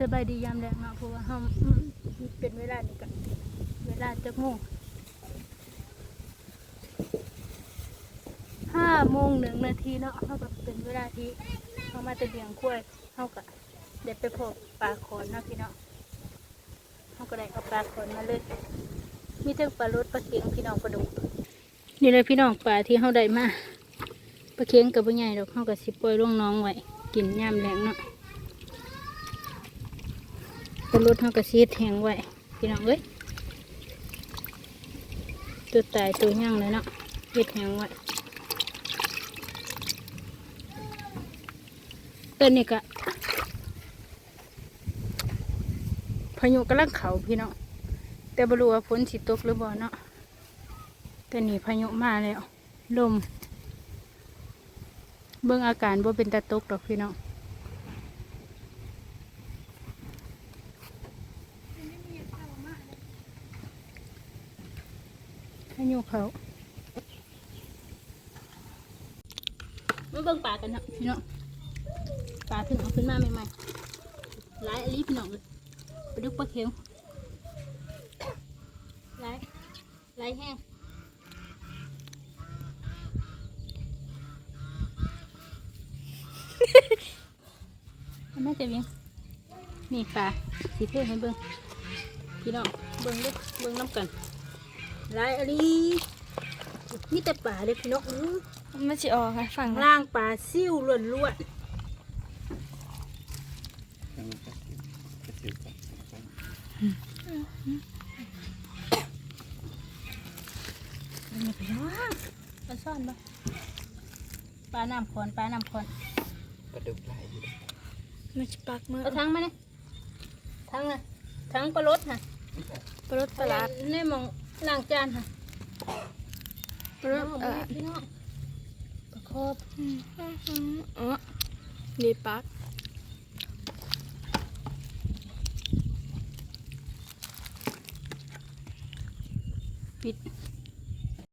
สบายดียามแรงเนาะเพราะว่าเฮาอืมเป็นเวลานี่ก็เวลาจักโมงห้าโมงหนึ่งนาทีเนาะเฮาก็เป็นเวลาที่เฮามาแต่เลี้ยงกล้วยเฮาก็เด็ดไปพบปลาขอนเนาะพี่เนาะเฮาก็ได้เอาปลาขอนมาเลย มีทั้งปลารดปลาเค็งพี่น้องปลาดุกนี่เลยพี่น้องปลาที่เฮาได้มาปลาเค็งกับปลาใหญ่ดอกเฮาก็สิปล่อยลงน้องไว้กินยามแรงเนาะ ปลารดเฮากระซีดแหงไว้พี่น้องเอ้ยตัวตายตัวย่างเลยเนาะเฮ็ดแหงไว้ตัวนี้ก็พายุกำลังเขาพี่น้องแต่บรู้ว่าฝนสิตกหรือบ่เนาะแต่นี่พายุมาแล้วลม เบิ่งอาการบ่าเป็นตาตกดอกพี่น้อง ให้โยกเขามาเบิ่งปลากันเนาะพี่น้องปลาเพิ่งเอาขึ้นมาใหม่ๆหลายอันนี้พี่น้องเลยไปดูปลาเข็งหลายหลายแห้งมันน่าจะเวียงนี่ปลาสีเทให้เบิ่งพี่น้องเบิ่งเด้อเบิ่งน้ำกัน หลายอันนี้มีแต่ป่าเลยพี่น้องอื้อมันจะออกค่ะฝั่งละล่างป่าซิ่วล้วนล้วนๆนี่พี่น้องปลาซ่อนปะปลาน้ำขอนปลาน้ำขอนกระดูกไหลอยู่มันจะปักมือเอาทั้งมาเนี่ยทั้งน่ะทั้งปลารสค่ะปลารดปลาร้าในหมอง ล้างจานค่ะปลารดเอาเอมาอพี่น้องประคอบอ๋อนี่ปักปิด